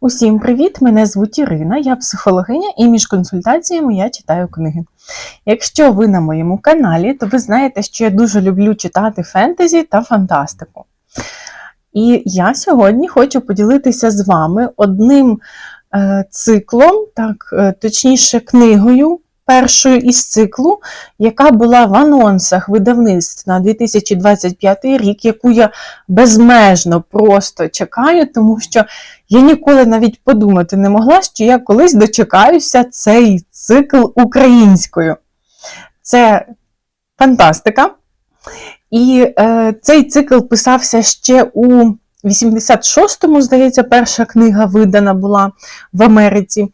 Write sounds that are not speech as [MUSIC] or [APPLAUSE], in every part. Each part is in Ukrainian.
Усім привіт! Мене звуть Ірина, я психологиня і між консультаціями я читаю книги. Якщо ви на моєму каналі, то ви знаєте, що я дуже люблю читати фентезі та фантастику. І я сьогодні хочу поділитися з вами одним е, циклом, так, е, точніше, книгою. Першою із циклу, яка була в анонсах видавництв на 2025 рік, яку я безмежно просто чекаю, тому що я ніколи навіть подумати не могла, що я колись дочекаюся цей цикл українською. Це фантастика. І е, цей цикл писався ще у 86-му, здається, перша книга видана була в Америці.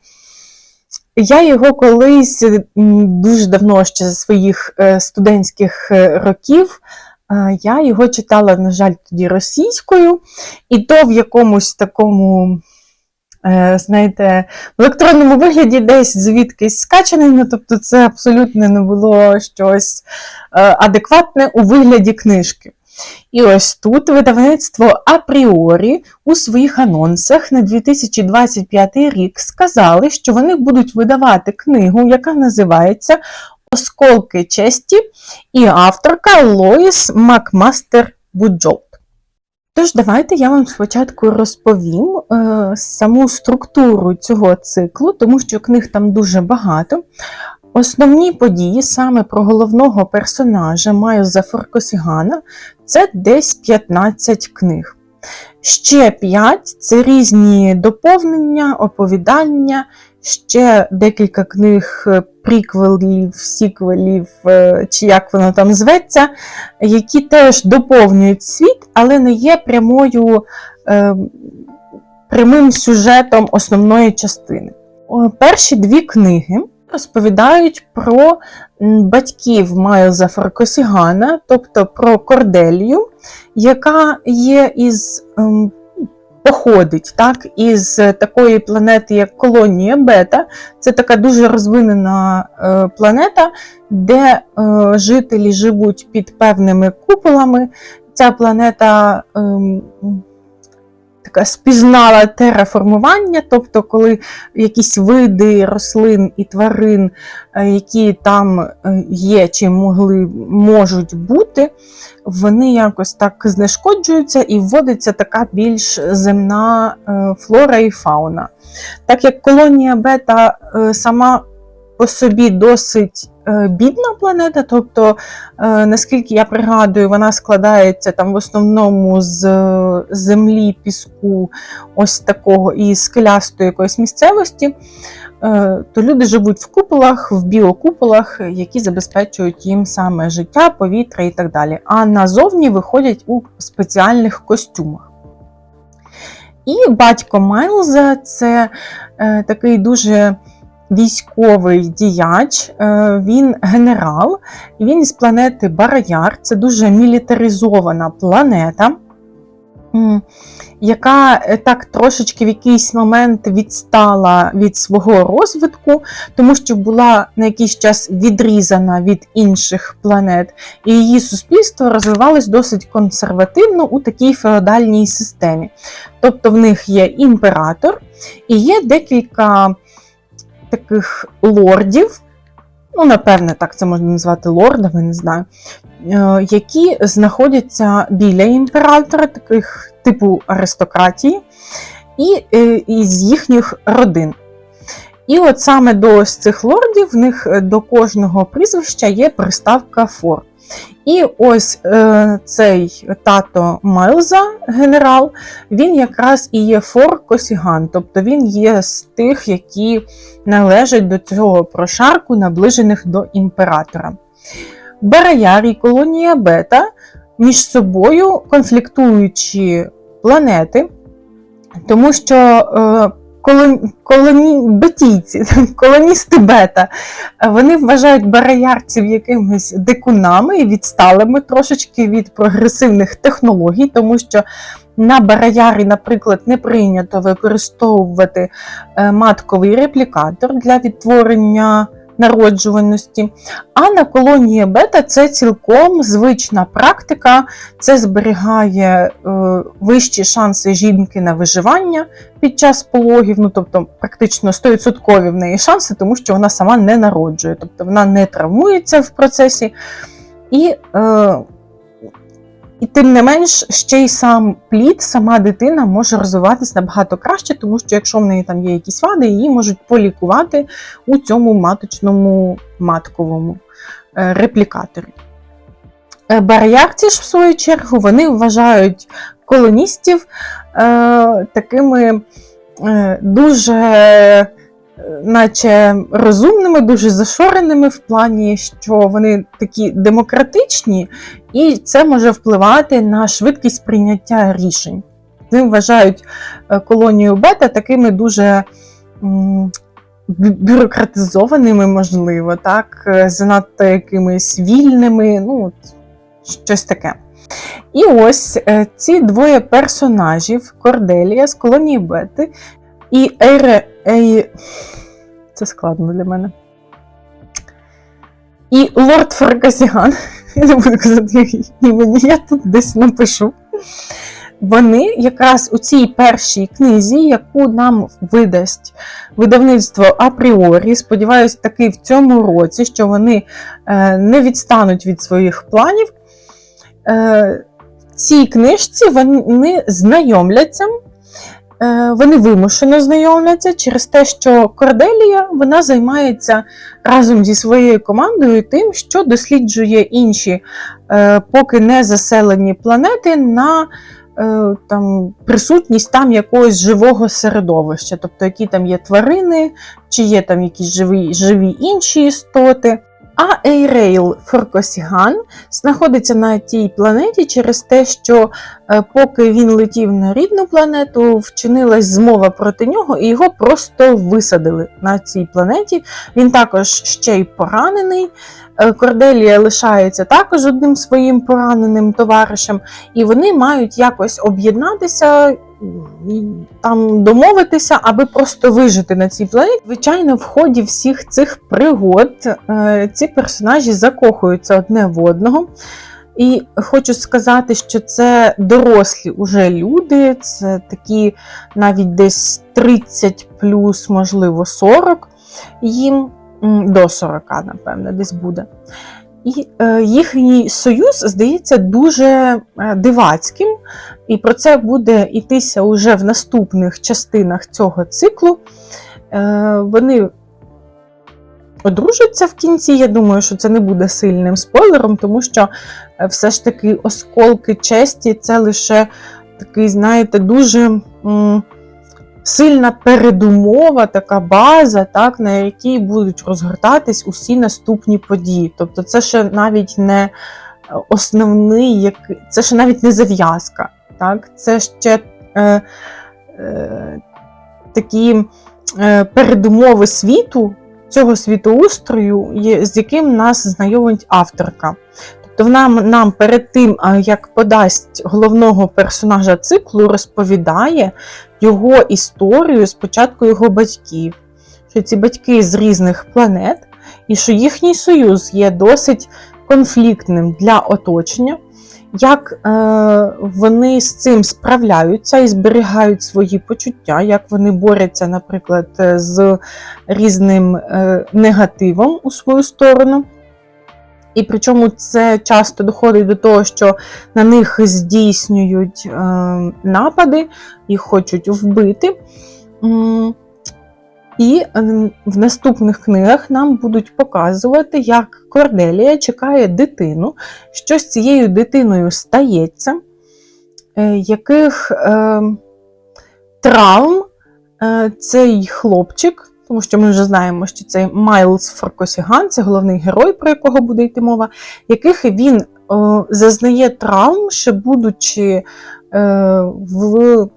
Я його колись дуже давно ще за своїх е, студентських е, років. е, Я його читала, на жаль, тоді російською, і то в якомусь такому, е, знаєте, в електронному вигляді десь звідкись скачаний, ну, тобто це абсолютно не було щось е, адекватне у вигляді книжки. І ось тут видавництво апріорі у своїх анонсах на 2025 рік сказали, що вони будуть видавати книгу, яка називається Осколки честі, і авторка Лоїс Макмастер Буджолт. Тож, давайте я вам спочатку розповім е, саму структуру цього циклу, тому що книг там дуже багато. Основні події саме про головного персонажа Майлза Форкосігана це десь 15 книг. Ще 5 це різні доповнення, оповідання, ще декілька книг е, приквелів, сіквелів, е, чи як воно там зветься, які теж доповнюють світ, але не є прямою, е, прямим сюжетом основної частини. Перші дві книги розповідають про батьків Майлза Фаркосігана, тобто про Корделію, яка є із. ем, Походить так, із такої планети, як колонія Бета. Це така дуже розвинена е, планета, де е, жителі живуть під певними куполами. Ця планета ем, така спізнала тераформування, тобто, коли якісь види рослин і тварин, е, які там е, є чи могли, можуть бути, вони якось так знешкоджуються і вводиться така більш земна е, флора і фауна. Так як колонія бета сама по собі досить е, бідна планета, тобто, е, наскільки я пригадую, вона складається там в основному з е, землі, піску, ось такого і скелястої якоїсь місцевості, то люди живуть в куполах, в біокуполах, які забезпечують їм саме життя, повітря і так далі. А назовні виходять у спеціальних костюмах. І батько Майлза це такий дуже військовий діяч, е, він генерал, він із планети Бараяр, це дуже мілітаризована планета, яка е, так трошечки в якийсь момент відстала від свого розвитку, тому що була на якийсь час відрізана від інших планет, і її суспільство розвивалось досить консервативно у такій феодальній системі. Тобто в них є імператор і є декілька таких лордів, ну, напевне, так це можна назвати лордами, не знаю, е, які знаходяться біля імператора, таких типу аристократії, і з із їхніх родин. І от саме до цих лордів, в них е, до кожного прізвища є приставка фор. І ось е, цей тато Майлза, генерал, він якраз і є фор Косіган, тобто він є з тих, які належать до цього прошарку, наближених до імператора. Бараяр і колонія Бета між собою конфліктуючі планети, тому що е, колоні, колоні, бетійці, [LAUGHS] колоністи бета, е, вони вважають бараярців якимись дикунами і відсталими трошечки від прогресивних технологій, тому що на бараярі, наприклад, не прийнято використовувати е, матковий реплікатор для відтворення народжуваності. А на колонії бета це цілком звична практика, це зберігає е, вищі шанси жінки на виживання під час пологів, ну тобто практично 100% в неї шанси, тому що вона сама не народжує, тобто вона не травмується в процесі. І е, і тим не менш, ще й сам плід, сама дитина може розвиватись набагато краще, тому що якщо в неї там є якісь вади, її можуть полікувати у цьому маточному матковому е, реплікаторі. Е, Бар'ярці ж, в свою чергу, вони вважають колоністів е, такими е, дуже наче розумними, дуже зашореними в плані, що вони такі демократичні, і це може впливати на швидкість прийняття рішень. Вони вважають е, колонію бета такими дуже бюрократизованими, можливо, так, е, занадто якимись вільними, ну, щось таке. І ось е, ці двоє персонажів Корделія з колонії Бети і Ейре. Ей... Це складно для мене. І Лорд Фаркасіан. [LAUGHS] Я не буду казати імені, я тут десь напишу. Вони якраз у цій першій книзі, яку нам видасть видавництво апріорі, сподіваюсь, таки в цьому році, що вони е, не відстануть від своїх планів. Е, в цій книжці вони знайомляться вони вимушено знайомляться через те, що Корделія вона займається разом зі своєю командою тим, що досліджує інші е, поки не заселені планети на е, там, присутність там якогось живого середовища, тобто які там є тварини, чи є там якісь живі, живі інші істоти. А Ейрейл Форкосіган знаходиться на тій планеті через те, що е, поки він летів на рідну планету, вчинилась змова проти нього, і його просто висадили на цій планеті. Він також ще й поранений. Е, Корделія лишається також одним своїм пораненим товаришем, і вони мають якось об'єднатися. Там домовитися, аби просто вижити на цій планеті. Звичайно, в ході всіх цих пригод е, ці персонажі закохуються одне в одного. І хочу сказати, що це дорослі уже люди, це такі навіть десь 30 плюс, можливо, 40 їм до 40, напевне, десь буде. І е, їхній союз здається дуже е, дивацьким, і про це буде йтися уже в наступних частинах цього циклу. Е, вони одружаться в кінці. Я думаю, що це не буде сильним спойлером, тому що е, все ж таки осколки честі це лише такий, знаєте, дуже м, сильна передумова, така база, так, на якій будуть розгортатись усі наступні події. Тобто, це ще навіть не основний, як... це ще навіть не зав'язка. Так? Це ще е, е, такі е, передумови світу, цього світоустрою, з яким нас знайомить авторка. Тобто вона нам перед тим, як подасть головного персонажа циклу, розповідає його історію спочатку його батьків, що ці батьки з різних планет, і що їхній союз є досить конфліктним для оточення, як е, вони з цим справляються і зберігають свої почуття, як вони борються, наприклад, е, з різним е, негативом у свою сторону. І причому це часто доходить до того, що на них здійснюють напади, їх хочуть вбити. І е, в наступних книгах нам будуть показувати, як Корделія чекає дитину, що з цією дитиною стається, е, яких е, травм е, цей хлопчик, тому що ми вже знаємо, що це Майлз Фаркосіган, це головний герой, про якого буде йти мова, яких він зазнає травм, ще будучи е, в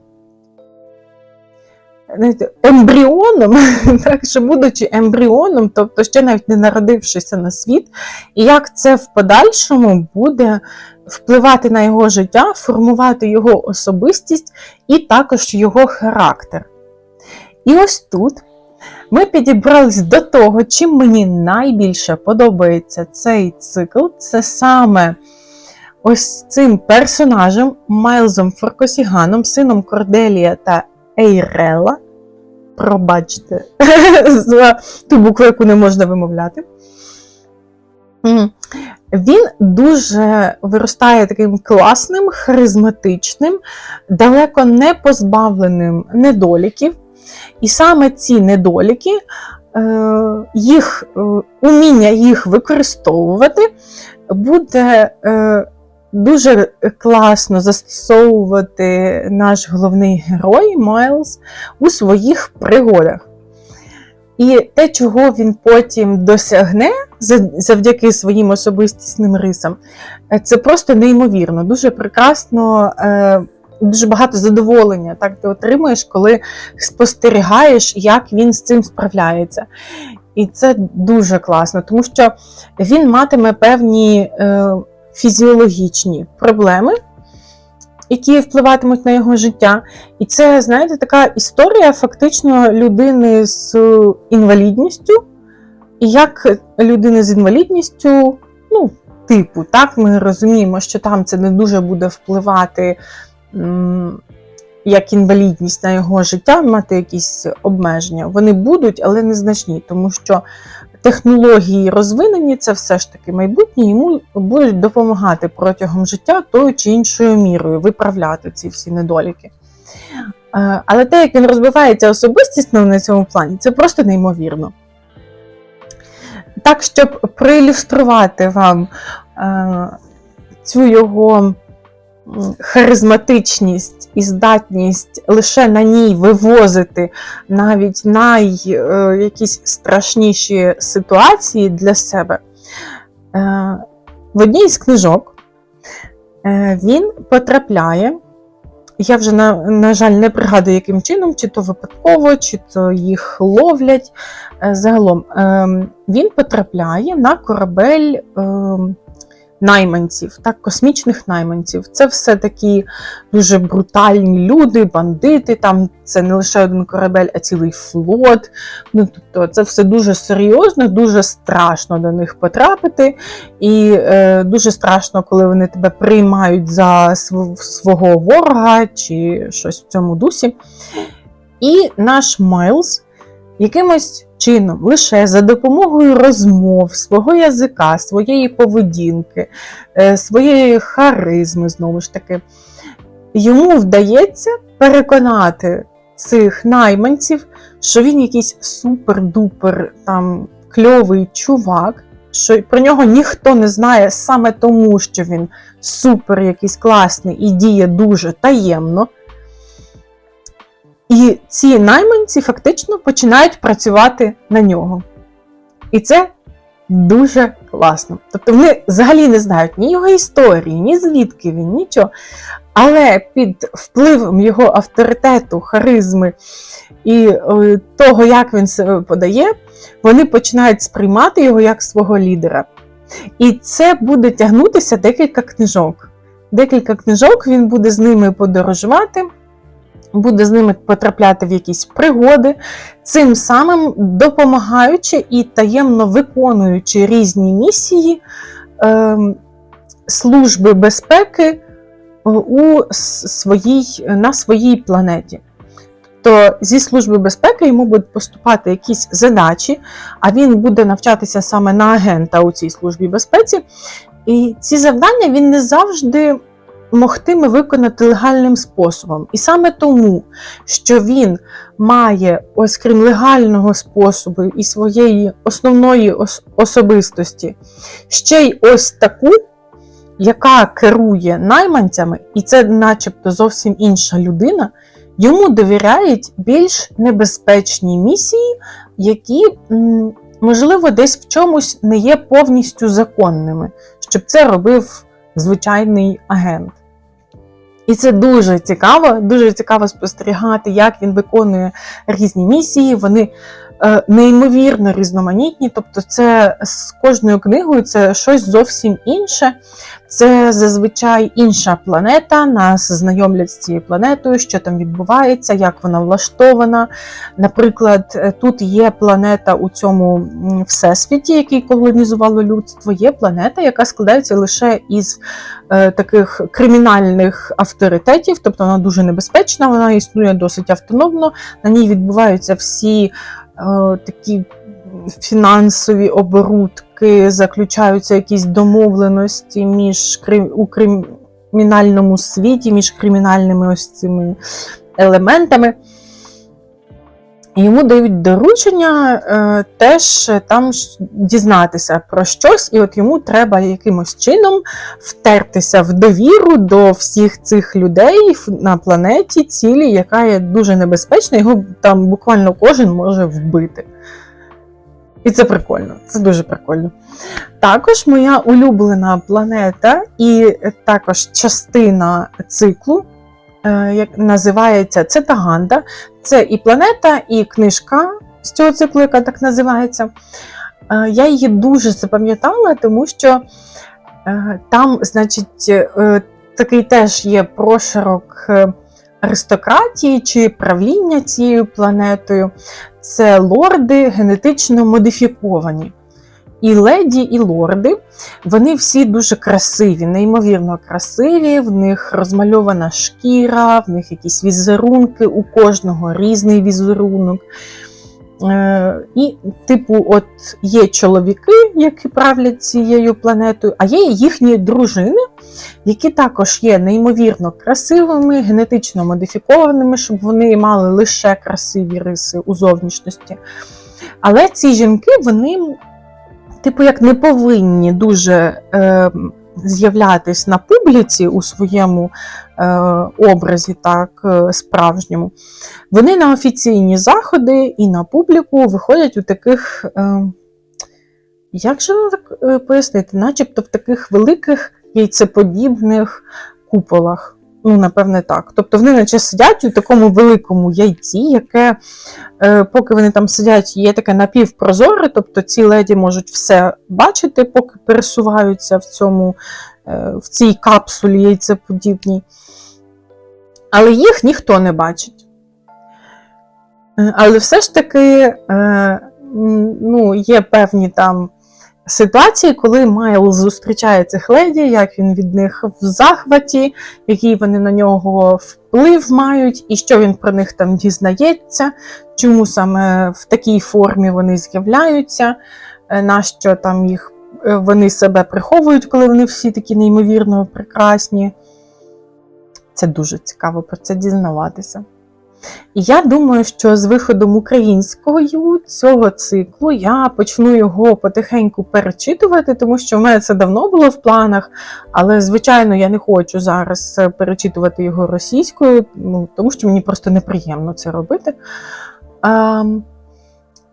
ембріоном, [LAUGHS] так, що будучи ембріоном, тобто ще навіть не народившися на світ, і як це в подальшому буде впливати на його життя, формувати його особистість і також його характер. І ось тут ми підібрались до того, чим мені найбільше подобається цей цикл. Це саме ось цим персонажем Майлзом Форкосіганом, сином Корделія та Ейрела. Пробачте [LAUGHS] за ту букву, яку не можна вимовляти. Він дуже виростає таким класним, харизматичним, далеко не позбавленим недоліків. І саме ці недоліки, е, їх е, уміння їх використовувати буде е, дуже класно застосовувати наш головний герой Майлз у своїх пригодах. І те, чого він потім досягне завдяки своїм особистісним рисам, е, це просто неймовірно, дуже прекрасно, е, дуже багато задоволення так ти отримуєш, коли спостерігаєш, як він з цим справляється. І це дуже класно, тому що він матиме певні е, фізіологічні проблеми, які впливатимуть на його життя. І це, знаєте, така історія фактично людини з інвалідністю, і як людина з інвалідністю, ну, типу, так, ми розуміємо, що там це не дуже буде впливати. Як інвалідність на його життя, мати якісь обмеження. Вони будуть, але незначні, тому що технології розвинені, це все ж таки майбутнє, йому будуть допомагати протягом життя тою чи іншою мірою виправляти ці всі недоліки. Е, Але те, як він розбивається особистісно на цьому плані, це просто неймовірно. Так, щоб проілюструвати вам е, цю його харизматичність і здатність лише на ній вивозити навіть най е, якісь страшніші ситуації для себе. Е, в одній з книжок е, він потрапляє. Я вже, на, на жаль, не пригадую, яким чином, чи то випадково, чи то їх ловлять. Загалом ем, він потрапляє на корабель ем, найманців, так, космічних найманців. Це все такі дуже брутальні люди, бандити. Там це не лише один корабель, а цілий флот. Ну, тобто, це все дуже серйозно, дуже страшно до них потрапити. І е, дуже страшно, коли вони тебе приймають за свого ворога чи щось в цьому дусі. І наш Майлз якимось чином лише за допомогою розмов, свого язика, своєї поведінки, е, своєї харизми, знову ж таки, йому вдається переконати цих найманців, що він якийсь супер-дупер там кльовий чувак, що про нього ніхто не знає саме тому, що він супер якийсь класний і діє дуже таємно. І ці найманці фактично починають працювати на нього. І це дуже класно. Тобто вони взагалі не знають ні його історії, ні звідки він, нічого. Але під впливом його авторитету, харизми і е, того, як він себе подає, вони починають сприймати його як свого лідера. І це буде тягнутися декілька книжок. Декілька книжок він буде з ними подорожувати, буде з ними потрапляти в якісь пригоди, цим самим допомагаючи і таємно виконуючи різні місії е, Служби безпеки у своїй, на своїй планеті. Тобто зі Служби безпеки йому будуть поступати якісь задачі, а він буде навчатися саме на агента у цій службі безпеці. І ці завдання він не завжди могтиме виконати легальним способом. І саме тому, що він має, ось крім легального способу і своєї основної ос- особистості, ще й ось таку, яка керує найманцями, і це, начебто, зовсім інша людина, йому довіряють більш небезпечні місії, які, можливо, десь в чомусь не є повністю законними, щоб це робив звичайний агент. І це дуже цікаво, дуже цікаво спостерігати, як він виконує різні місії. Вони неймовірно різноманітні. Тобто, це з кожною книгою це щось зовсім інше. Це зазвичай інша планета. Нас знайомлять з цією планетою, що там відбувається, як вона влаштована. Наприклад, е, тут є планета у цьому всесвіті, який колонізувало людство. Є планета, яка складається лише із е, таких кримінальних авторитетів, тобто вона дуже небезпечна, вона існує досить автономно. На ній відбуваються всі е, такі фінансові оборудки, заключаються якісь домовленості між у кримінальному світі, між кримінальними ось цими елементами. Йому дають доручення е, теж там дізнатися про щось, і от йому треба якимось чином втертися в довіру до всіх цих людей на планеті цілі, яка є дуже небезпечна, його там буквально кожен може вбити. І це прикольно, це дуже прикольно. Також моя улюблена планета і також частина циклу, е, як називається це Таганда. Це і планета, і книжка з цього циклу, яка так називається. Е, Я її дуже запам'ятала, тому що е, там, значить, е, такий теж є прошарок е, аристократії чи правління цією планетою. Це лорди генетично модифіковані. І леді, і лорди, вони всі дуже красиві, неймовірно красиві, в них розмальована шкіра, в них якісь візерунки, у кожного різний візерунок. Е, і, типу, от є чоловіки, які правлять цією планетою, а є їхні дружини, які також є неймовірно красивими, генетично модифікованими, щоб вони мали лише красиві риси у зовнішності. Але ці жінки, вони, типу, як не повинні дуже е, з'являтись на публіці у своєму е, образі, так, е, справжньому. Вони на офіційні заходи і на публіку виходять у таких. Е, як же так е, пояснити? Начебто в таких великих яйцеподібних куполах. Ну, напевне, так. Тобто вони наче сидять у такому великому яйці, яке, е, поки вони там сидять, є таке напівпрозоре, тобто ці леді можуть все бачити, поки пересуваються в, цьому, е, в цій капсулі яйцеподібній. Але їх ніхто не бачить. Е, Але все ж таки е, ну, є певні там ситуації, коли Майл зустрічає цих леді, як він від них в захваті, який вони на нього вплив мають, і що він про них там дізнається, чому саме в такій формі вони з'являються, е, нащо там їх е, вони себе приховують, коли вони всі такі неймовірно прекрасні. Це дуже цікаво про це дізнаватися. І я думаю, що з виходом українського цього циклу я почну його потихеньку перечитувати, тому що в мене це давно було в планах, але, звичайно, я не хочу зараз е, перечитувати його російською, ну, тому що мені просто неприємно це робити. Ем,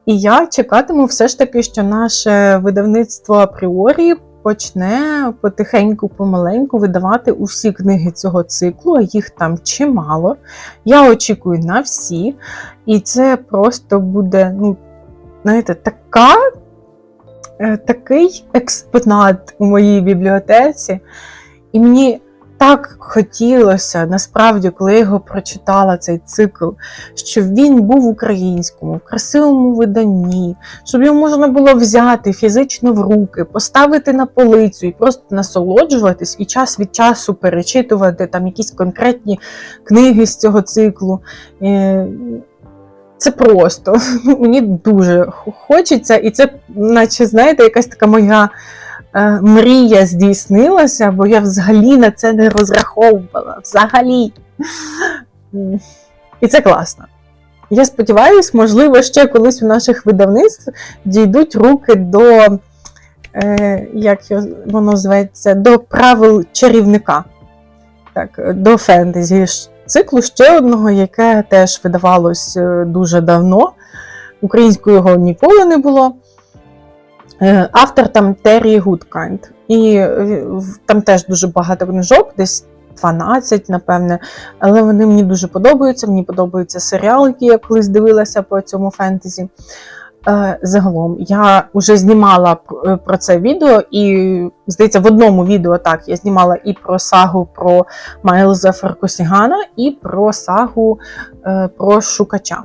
і я чекатиму все ж таки, що наше видавництво апріорі почне потихеньку, помаленьку видавати усі книги цього циклу, а їх там чимало. Я очікую на всі. І це просто буде, ну, знаєте, така, е, такий експонат у моїй бібліотеці. І мені так хотілося, насправді, коли я його прочитала, цей цикл, щоб він був в українському, в красивому виданні, щоб його можна було взяти фізично в руки, поставити на полицю і просто насолоджуватись, і час від часу перечитувати там якісь конкретні книги з цього циклу. Е, Це просто [LAUGHS] мені дуже хочеться, і це, наче, знаєте, якась така моя мрія здійснилася, бо я взагалі на це не розраховувала. Взагалі. І це класно. Я сподіваюся, можливо, ще колись у наших видавництв дійдуть руки до, е, як воно зветься, до правил чарівника. Так, до фентезі циклу ще одного, яке теж видавалось е, дуже давно. Українською його ніколи не було. Е, Автор там Террі Гудкайнд. І е, там теж дуже багато книжок, десь 12, напевне. Але вони мені дуже подобаються. Мені подобаються серіали, які я колись дивилася по цьому фентезі. Е, Загалом я вже знімала про це відео, і здається, в одному відео так я знімала і про сагу про Майлза Фаркосігана, і про сагу про шукача.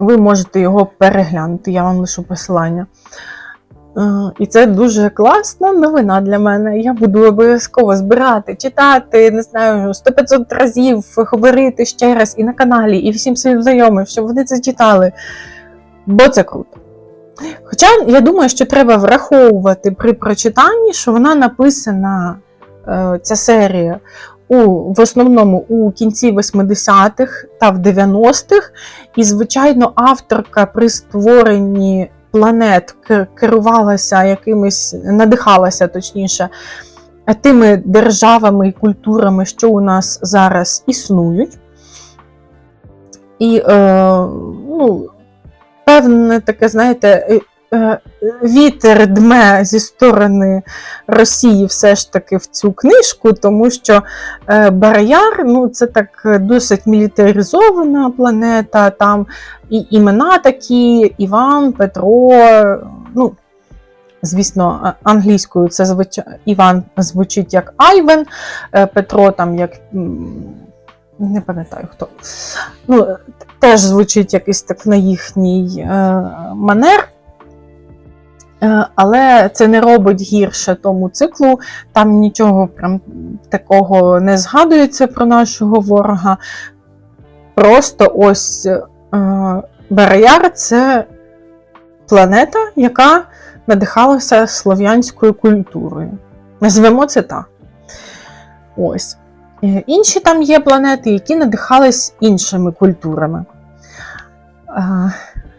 Ви можете його переглянути, я вам лишу посилання. Е, І це дуже класна новина для мене. Я буду обов'язково збирати, читати, не знаю, 100-500 разів, говорити ще раз і на каналі, і всім своїм знайомим, щоб вони це читали. Бо це круто. Хоча я думаю, що треба враховувати при прочитанні, що вона написана, е, ця серія, у, в основному у кінці 80-х та в 90-х. І, звичайно, авторка при створенні планет керувалася якимись, надихалася точніше, тими державами і культурами, що у нас зараз існують. І, е, ну, певне таке, знаєте, вітер дме зі сторони Росії все ж таки в цю книжку, тому що е, Бар'яр ну, це так е, досить мілітаризована планета, там і імена такі: Іван, Петро. ну, Звісно, англійською це звич... Іван звучить як Айвен, е, Петро там як. Не пам'ятаю хто. Ну, теж звучить якийсь так на їхній е, манер. Е, Але це не робить гірше тому циклу. Там нічого прям такого не згадується про нашого ворога. Просто ось е, Бар'яр це планета, яка надихалася слов'янською культурою. Назвемо це так. Ось. Е, Інші там є планети, які надихались іншими культурами.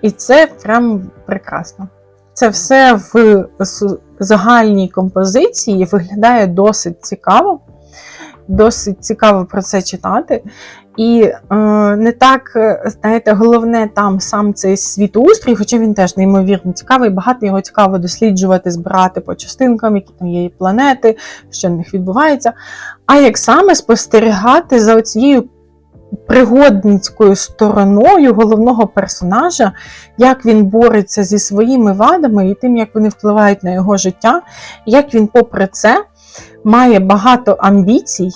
І це прям прекрасно. Це все в загальній композиції виглядає досить цікаво. Досить цікаво про це читати. І е, не так, е, знаєте, головне там сам цей світоустрій, хоча він теж неймовірно цікавий, багато його цікаво досліджувати, збирати по частинкам, які там є планети, що в них відбувається. А як саме спостерігати за цією пригодницькою стороною головного персонажа, як він бореться зі своїми вадами і тим, як вони впливають на його життя, як він, попри це, має багато амбіцій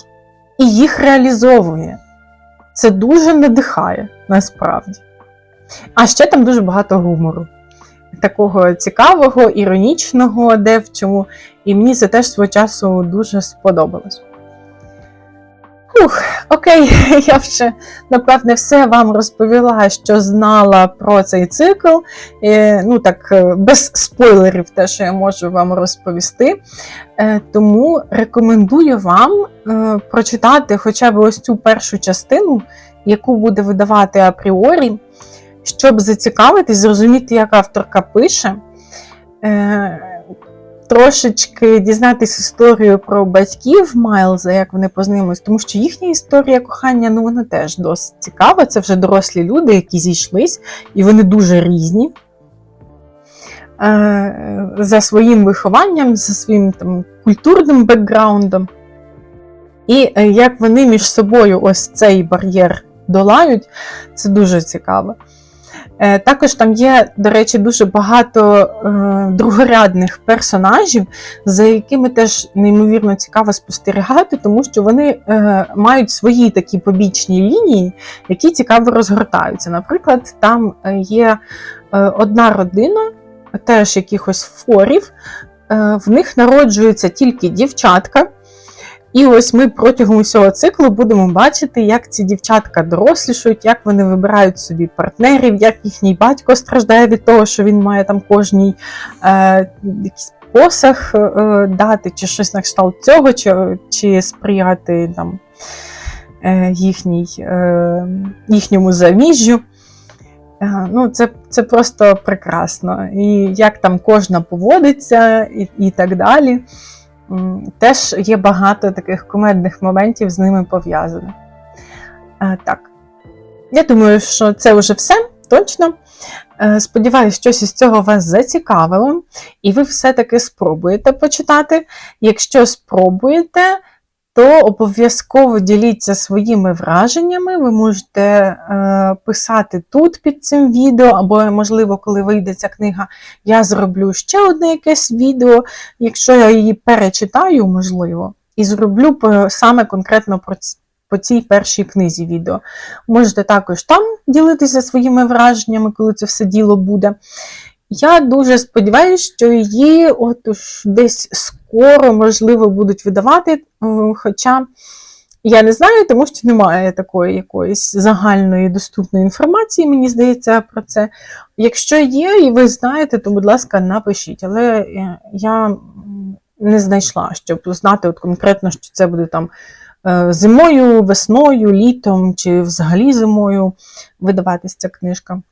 і їх реалізовує. Це дуже надихає насправді. А ще там дуже багато гумору. Такого цікавого, іронічного, де в чому. І мені це теж свого часу дуже сподобалось. Ух, окей, [LAUGHS] я вже напевне все вам розповіла, що знала про цей цикл. Ну так, е, без спойлерів, те, що я можу вам розповісти. Е, тому рекомендую вам е, прочитати хоча б ось цю першу частину, яку буде видавати апріорі, щоб зацікавитись, зрозуміти, як авторка пише. Трошечки дізнатись історію про батьків Майлза, як вони познайомились, тому що їхня історія кохання ну вона теж досить цікава. Це вже дорослі люди, які зійшлись, і вони дуже різні е, за своїм вихованням, за своїм там, культурним бекграундом. І е, як вони між собою ось цей бар'єр долають, це дуже цікаво. Е, Також там є, до речі, дуже багато е, другорядних персонажів, за якими теж неймовірно цікаво спостерігати, тому що вони е, мають свої такі побічні лінії, які цікаво розгортаються. Наприклад, там е, є е, одна родина, теж якихось форів, е, в них народжується тільки дівчатка. І ось ми протягом усього циклу будемо бачити, як ці дівчатка дорослішують, як вони вибирають собі партнерів, як їхній батько страждає від того, що він має там кожній е, якийсь посаг е, дати, чи щось на кшталт цього, чи, чи сприяти там, е, їхній, е, їхньому заміжжю. Е, Ну, це, це просто прекрасно. І як там кожна поводиться, і, і так далі. Теж є багато таких кумедних моментів з ними пов'язаних. Е, Так. Я думаю, що це вже все точно. Е, Сподіваюсь, щось із цього вас зацікавило, і ви все-таки спробуєте почитати. Якщо спробуєте, то обов'язково діліться своїми враженнями. Ви можете е, писати тут під цим відео, або, можливо, коли вийде ця книга, я зроблю ще одне якесь відео, якщо я її перечитаю, можливо, і зроблю по- саме конкретно про ц- по цій першій книзі відео. Можете також там ділитися своїми враженнями, коли це все діло буде. Я дуже сподіваюся, що її от уж десь скоро, можливо, будуть видавати. Хоча я не знаю, тому що немає такої якоїсь загальної доступної інформації, мені здається, про це. Якщо є і ви знаєте, то, будь ласка, напишіть. Але е, я не знайшла, щоб знати от конкретно, що це буде там е, зимою, весною, літом чи взагалі зимою видаватись ця книжка.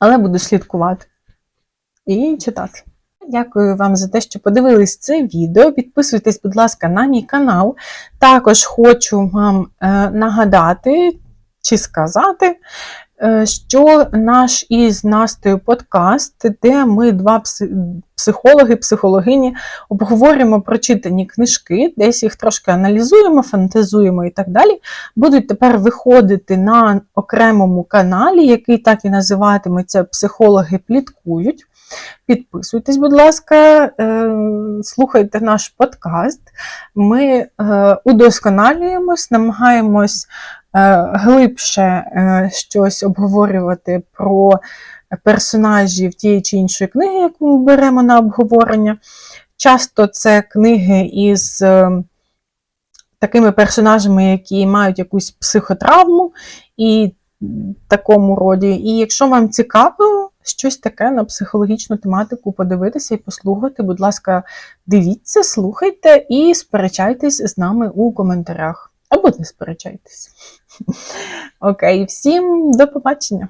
Але буду слідкувати і читати. Дякую вам за те, що подивились це відео. Підписуйтесь, будь ласка, на мій канал. Також хочу вам е, нагадати чи сказати, що наш із Настею подкаст, де ми два психологи, психологині обговорюємо прочитані книжки, десь їх трошки аналізуємо, фантазуємо і так далі, будуть тепер виходити на окремому каналі, який так і називатиметься Психологи пліткують. Підписуйтесь, будь ласка, е, слухайте наш подкаст. Ми е, удосконалюємось, намагаємось е, глибше щось обговорювати про персонажів тієї чи іншої книги, яку ми беремо на обговорення. Часто це книги із такими персонажами, які мають якусь психотравму і такому роді. І якщо вам цікаво щось таке на психологічну тематику подивитися і послухати, будь ласка, дивіться, слухайте і сперечайтесь з нами у коментарях. Або не сперечайтесь. [LAUGHS] Окей, всім до побачення!